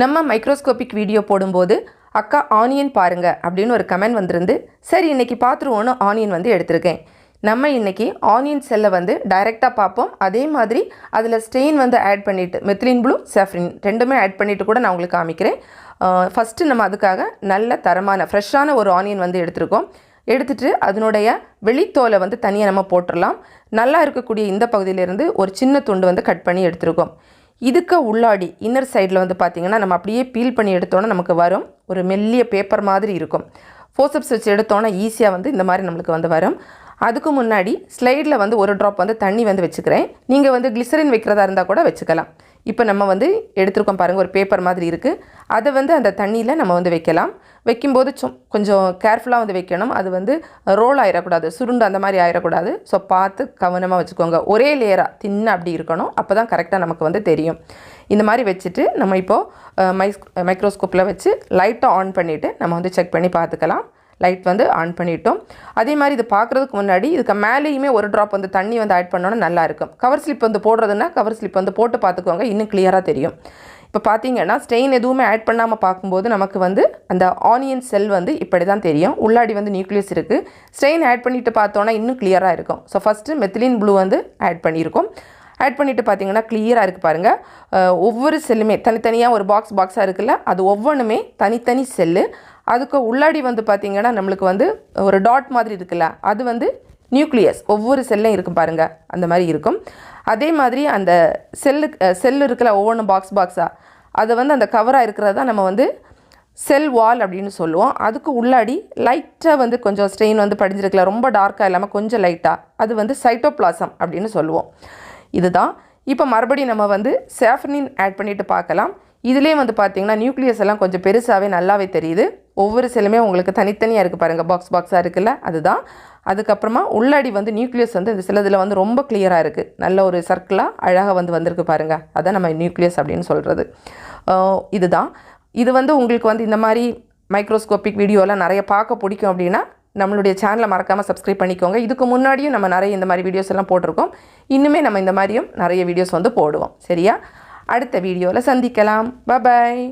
நம்ம microscopic video போடும்போது அக்கா ஆனியன் பாருங்க அப்படின்னு ஒரு கமெண்ட் வந்திருந்து சரி இன்றைக்கி பார்த்துருவோன்னு ஆனியன் வந்து எடுத்திருக்கேன். நம்ம இன்னைக்கு ஆனியன் செல்லை வந்து டைரெக்டாக பார்ப்போம் அதே மாதிரி அதில் ஸ்டெயின் வந்து ஆட் பண்ணிவிட்டு மெத்திலின் ப்ளூ செஃப்ரின் ரெண்டுமே ஆட் பண்ணிவிட்டு கூட நான் உங்களுக்கு காமிக்கிறேன். ஃபஸ்ட்டு நம்ம அதுக்காக நல்ல தரமான ஃப்ரெஷ்ஷான ஒரு ஆனியன் வந்து எடுத்திருக்கோம். எடுத்துட்டு அதனுடைய வெளித்தோலை வந்து தனியாக நம்ம போட்டுடலாம் நல்லா இருக்கக்கூடிய இந்த பகுதியிலேருந்து ஒரு சின்ன துண்டு வந்து கட் பண்ணி எடுத்திருக்கோம். இதுக்கு உள்ளாடி இன்னர் சைடில் வந்து பார்த்திங்கன்னா நம்ம அப்படியே பீல் பண்ணி எடுத்தோன்னே நமக்கு வரும். ஒரு மெல்லிய பேப்பர் மாதிரி இருக்கும். ஃபோசப்ஸ் வச்சு எடுத்தோன்னா ஈஸியாக வந்து இந்த மாதிரி நம்மளுக்கு வந்து வரும். அதுக்கு முன்னாடி ஸ்லைடில் வந்து ஒரு ட்ராப் வந்து தண்ணி வந்து வச்சுக்கிறேன். நீங்கள் வந்து கிளிசரின் வைக்கிறதா இருந்தால் கூட வச்சுக்கலாம். இப்போ நம்ம வந்து எடுத்துருக்கோம் பாருங்கள் ஒரு பேப்பர் மாதிரி இருக்குது அதை வந்து அந்த தண்ணியில் நம்ம வந்து வைக்கலாம். வைக்கும்போது சும் கொஞ்சம் கேர்ஃபுல்லாக வந்து வைக்கணும். அது வந்து ரோல் ஆயிடக்கூடாது சுருண்டு அந்த மாதிரி ஆயிடக்கூடாது ஸோ பார்த்து கவனமாக வச்சுக்கோங்க. ஒரே லேயராக தின்னு அப்படி இருக்கணும். அப்போ தான் கரெக்டாக நமக்கு வந்து தெரியும். இந்த மாதிரி வச்சுட்டு நம்ம இப்போது மைஸ் மைக்ரோஸ்கோப்பில் வச்சு லைட்டாக ஆன் பண்ணிவிட்டு நம்ம வந்து செக் பண்ணி பார்த்துக்கலாம். லைட் வந்து ஆன் பண்ணிட்டோம். அதே மாதிரி இது பார்க்குறதுக்கு முன்னாடி இதுக்கு மேலேயுமே ஒரு ட்ராப் வந்து தண்ணி வந்து ஆட் பண்ணோன்னா நல்லாயிருக்கும் கவர் ஸ்லிப் வந்து போடுறதுன்னா கவர் ஸ்லிப் வந்து போட்டு பார்த்துக்கோங்க இன்னும் கிளியராக தெரியும். இப்போ பார்த்தீங்கன்னா ஸ்டெயின் எதுவுமே ஆட் பண்ணாமல் பார்க்கும்போது நமக்கு வந்து அந்த ஆனியன் செல் வந்து இப்படி தான் தெரியும். உள்ளாடி வந்து நியூக்ளியஸ் இருக்குது ஸ்டெயின் ஆட் பண்ணிவிட்டு பார்த்தோன்னா இன்னும் கிளியராக இருக்கும். ஸோ ஃபஸ்ட்டு மெத்திலின் ப்ளூ வந்து ஆட் பண்ணியிருக்கோம். ஆட் பண்ணிவிட்டு பார்த்தீங்கன்னா கிளியராக இருக்குது பாருங்கள் ஒவ்வொரு செல்லுமே தனித்தனியாக ஒரு பாக்ஸ் பாக்ஸாக இருக்குல்ல? அது ஒவ்வொன்றுமே தனித்தனி செல்லு அதுக்கு உள்ளாடி வந்து பார்த்திங்கன்னா நம்மளுக்கு வந்து ஒரு டாட் மாதிரி இருக்குல்ல? அது வந்து நியூக்ளியஸ் ஒவ்வொரு செல்லும் இருக்கும் பாருங்கள் அந்த மாதிரி இருக்கும். அதே மாதிரி அந்த செல்லு செல் இருக்குல்ல? ஒவ்வொன்றும் பாக்ஸ் பாக்ஸாக அதை வந்து அந்த கவராக இருக்கிறது தான் நம்ம வந்து செல் வால் அப்படின்னு சொல்லுவோம். அதுக்கு உள்ளாடி லைட்டாக வந்து கொஞ்சம் ஸ்ட்ரெயின் வந்து படிஞ்சிருக்கல ரொம்ப டார்க்காக இல்லாமல் கொஞ்சம் லைட்டாக அது வந்து சைட்டோப்ளாசம் அப்படின்னு சொல்லுவோம். இதுதான். இப்போ மறுபடியும் நம்ம வந்து சேஃப்னின் ஆட் பண்ணிவிட்டு பார்க்கலாம். இதுலேயே வந்து பார்த்திங்கன்னா நியூக்ளியஸ் எல்லாம் கொஞ்சம் பெருசாகவே நல்லாவே தெரியுது. ஒவ்வொரு செல்லுமே உங்களுக்கு தனித்தனியாக இருக்குது பாருங்கள் பாக்ஸ் பாக்ஸாக இருக்குல்ல? அதுதான். அதுக்கப்புறமா உள்ளாடி வந்து நியூக்ளியஸ் வந்து இந்த சிலதில் வந்து ரொம்ப கிளியராக இருக்குது நல்ல ஒரு சர்க்கிளாக அழகாக வந்து வந்திருக்கு பாருங்கள் அதான் நம்ம நியூக்ளியஸ் அப்படின்னு சொல்கிறது இதுதான். இது வந்து உங்களுக்கு வந்து இந்த மாதிரி மைக்ரோஸ்கோப்பிக் வீடியோலாம் நிறைய பார்க்க பிடிக்கும் அப்படின்னா நம்மளுடைய சேனலை மறக்காமல் சப்ஸ்கிரைப் பண்ணிக்கோங்க. இதுக்கு முன்னாடியும் நம்ம நிறைய இந்த மாதிரி வீடியோஸ் எல்லாம் போட்டிருக்கோம். இன்னுமே நம்ம இந்த மாதிரியும் நிறைய வீடியோஸ் வந்து போடுவோம். சரியா? அடுத்த வீடியோவில் சந்திக்கலாம். பபாய்